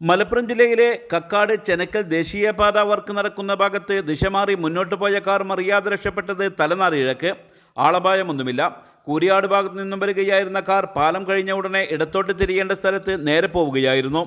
മലപ്പുറം ജില്ലയിലെ കക്കാട് ചെനക്കൽ ദേശീയപാത വർക്ക് നടക്കുന്ന ഭാഗത്ത് ദിശമാറി മുന്നോട്ട് പോയ കാർ മറിയാതെ രക്ഷപ്പെട്ടത് തലനാരിഴക്ക്. ആളപായമൊന്നുമില്ല. കൂരിയാട് ഭാഗത്തു നിന്നും വരികയായിരുന്ന കാർ പാലം കഴിഞ്ഞ ഉടനെ ഇടത്തോട്ട് തിരിയേണ്ട സ്ഥലത്ത് നേരെ പോവുകയായിരുന്നു.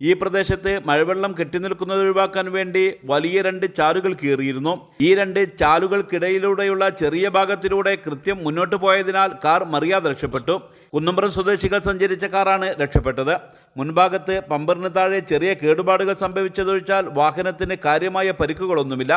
ഈ പ്രദേശത്ത് മഴവെള്ളം കെട്ടിനിൽക്കുന്നത് ഒഴിവാക്കാൻ വേണ്ടി വലിയ രണ്ട് ചാലുകൾ കീറിയിരുന്നു. ഈ രണ്ട് ചാലുകൾക്കിടയിലൂടെയുള്ള ചെറിയ ഭാഗത്തിലൂടെ കൃത്യം മുന്നോട്ട് പോയതിനാൽ കാർ മറിയാതെ രക്ഷപ്പെട്ടു. കുന്നുംപുറം സ്വദേശികൾ സഞ്ചരിച്ച കാറാണ് രക്ഷപ്പെട്ടത്. മുൻഭാഗത്ത് പമ്പറിന് താഴെ ചെറിയ കേടുപാടുകൾ സംഭവിച്ചതൊഴിച്ചാൽ വാഹനത്തിന് കാര്യമായ പരിക്കുകളൊന്നുമില്ല.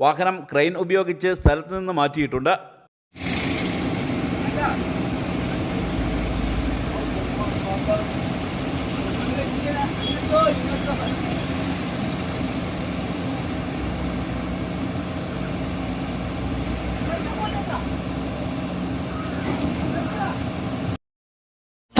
വാഹനം ക്രെയിൻ ഉപയോഗിച്ച് സ്ഥലത്ത് നിന്ന് മാറ്റിയിട്ടുണ്ട്.